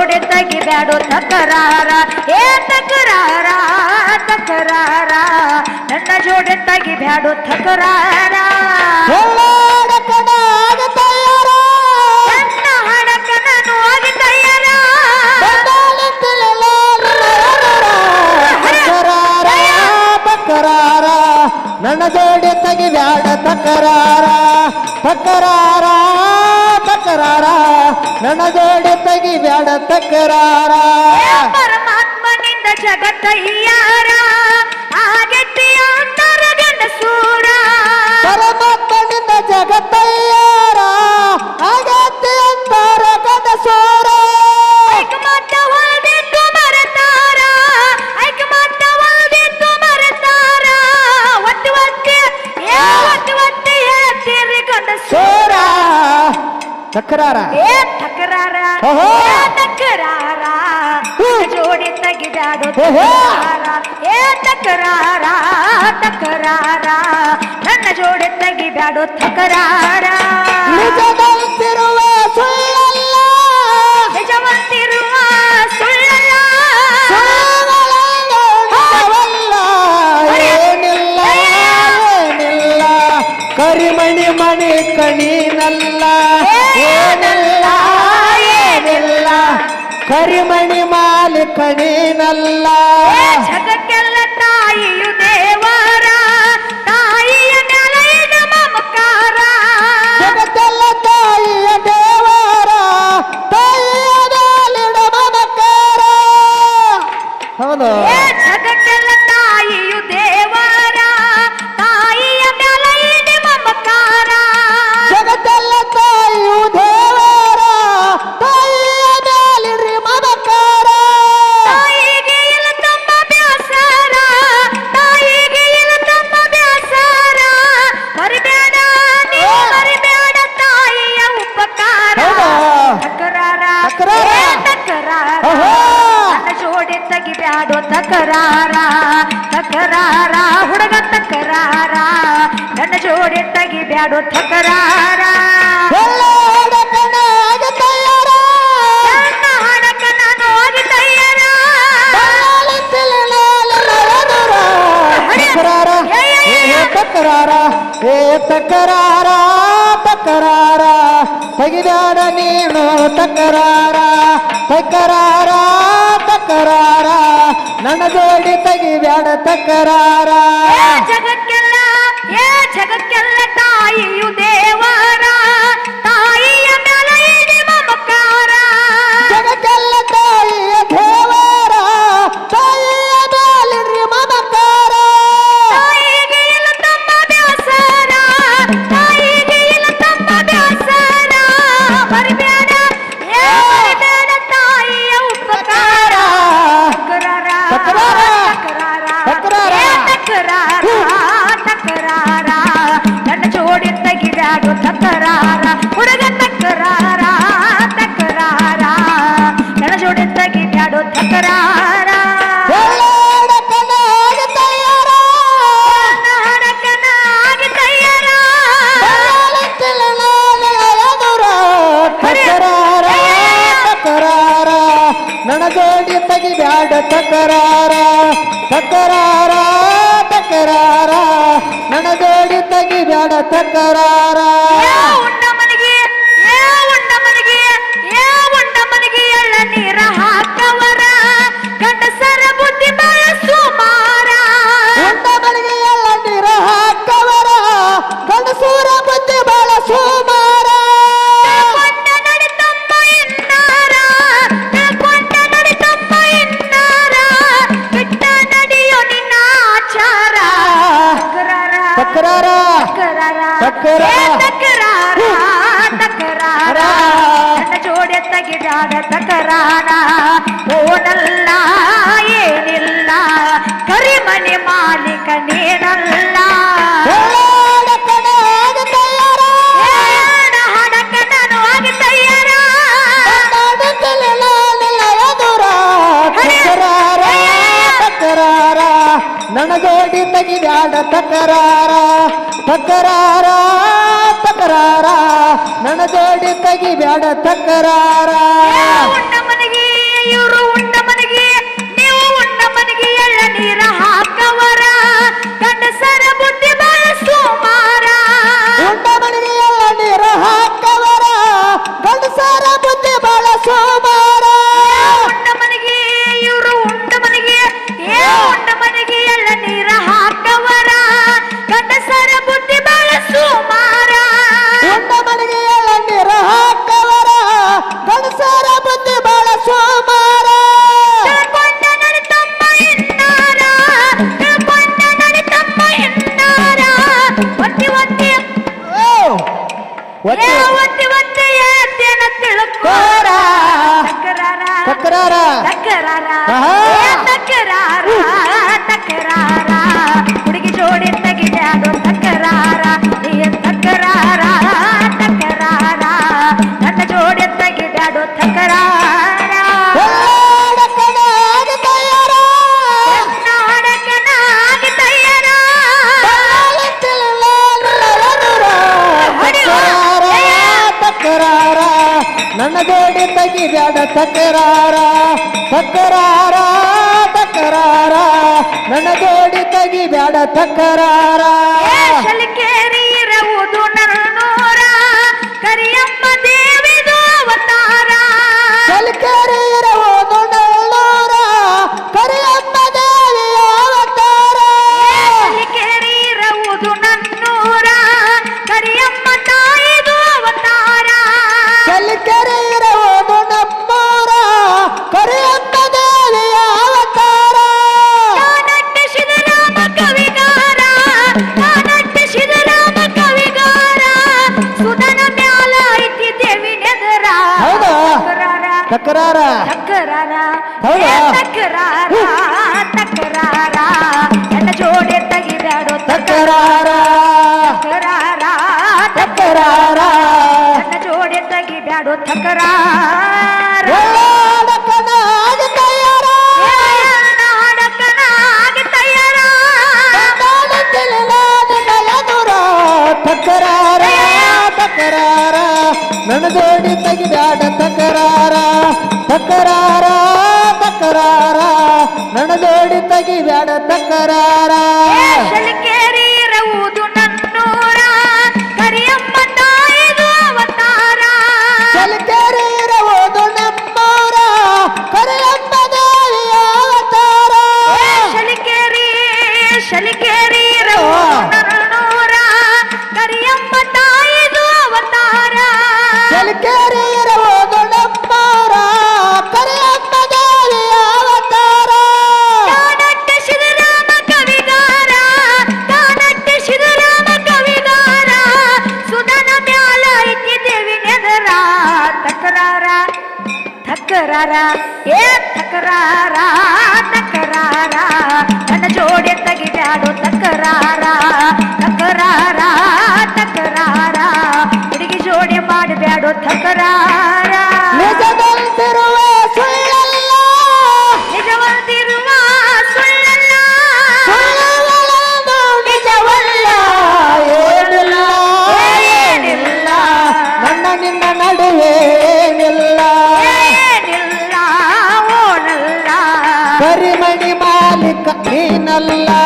ಜೋಡಿ ತೆಗಿಬ್ಯಾಡು ತಕರಾರ. ಏ ತಕರಾರ ತಕರಾರ. ನನ್ನ ಜೋಡಿ ತೆಗಿಬ್ಯಾಡು ತಕರಾರ. ನನ್ನ ಜೋಡಿ ತೆಗಿಬ್ಯಾಡ ತಕರಾರ. ತಕರಾರ. ಮಾತ ಹೊಲ್ದಿದ್ದು ಮರತಾರ ಐಕ ಮಾತ ಹೊಲ್ದಿದ್ದು ಮರತಾರ. ಒತ್ತಿ ಒತ್ತಿ ಏ ಒತ್ತಿ ಒತ್ತಿ ಹೇಳ್ತೀರಿ ಗಂಡಸೂರ ಸೋರ. ತಕರಾರ. ತಕರಾರ. ತಕರಾರ. ಜೋಡಿ. ತಕರಾರ. ಏ ತಕರಾರ? ತಕರಾರ. ನನ್ನ ಜೋಡಿ ತೆಗಿದಾಡು ತಕರಾರ. ಕರಿಮಣಿ ಮಾಲಿ ಕಣಿನಲ್ಲ ಜಗಕ್ಕೆಲ್ಲ ತಾಯಿಯು ದೇವರ ತಾಯಿಯ ಮೇಲೆ ಇದು ಮಮಕಾರ. ಜಗತ್ತೆಲ್ಲ ತಾಯಿಯ ದೇವರ ತಾಯಿಯ ಮೇಲಿಡ ಮಮಕಾರ. ಹೌದು. ತಕರಾರ. ಹುಡುಗ ತಕರಾರ ನನ್ನ ಜೋಡಿ ಹೋಗಿ ತಯ್ಯಾರ ತಕರಾರ. ತಕರಾರ. ಏ ತಕರಾರ ತಕರಾರ. ತೆಗಿದಾಡ ನೀನು ತಕರಾರ. ತಕರಾರ. ತಕರಾರ. ನನ್ನ ಜೋಡಿ ತೆಗಿಬ್ಯಾಡ ತಕರಾರ. ಜಗಕ್ಕೆಲ್ಲ ಏ ಜಗಕ್ಕೆಲ್ಲ ತಾಯಿಯು ತಕರಾರ ತಕರಾರ. ನನಗೋಡಿ ಜೋಡಿ ತೆಗಿಬ್ಯಾಡ ತಕರಾರ ತಕರಾರ. ತಕರಾರ. ಜೋಡಿ ತೆಗಿದಾಡ ತಕರಾರ. ಓನಲ್ಲ ಏನಿಲ್ಲ. ಕರಿಮನೆ ಮಾಲೀಕ ನೀನಲ್ಲ. ಜೋಡಿ ತೆಗಿದ್ಯಾಡ ತಕರಾರ ತಕರಾರ ತಕರಾರ. ನನ್ನ ಜೋಡಿ ತೆಗಿಬ್ಯಾಡ ತಕರಾರ. ನನ್ನ ಜೋಡಿ ತೆಗಿಬ್ಯಾಡ ತಕರಾರ ತಕರಾರ ತಕರಾರ. ನನ್ನ ಜೋಡಿ ತೆಗಿಬ್ಯಾಡ ತಕರಾರ. ತಕರಾರ ತಕರಾರ ನನ್ನ ಜೋಡಿ ತೆಗಿದಾಡು ತಕರಾರ. ತಕರಾರ ತಕರಾರ. ನನ್ನ ಜೋಡಿ ತೆಗಿದಾಡು ತಕರಾರ. ತಕರಾರ ತಕರಾರ. ನನ್ನ ಜೋಡಿ ತೆಗಿದಾಡ ತಕರಾರ ತಕರಾರ. செலுக்கி வேட தக்கராரா ತಕರಾರ ತಕರಾರ, ಏ ತಕರಾರ ತಕರಾರ. ನನ್ನ ಜೋಡಿ ತೆಗಿದಾಡು ತಕರಾರ ತಕರಾರ ತಕರಾರ. ಹುಡುಗಿ ಜೋಡಿ ಮಾಡಬ್ಯಾಡು, ತಕರಾರ. ಕರಿಮಣಿ ಮಾಲಿಕ ನೀನಲ್ಲ.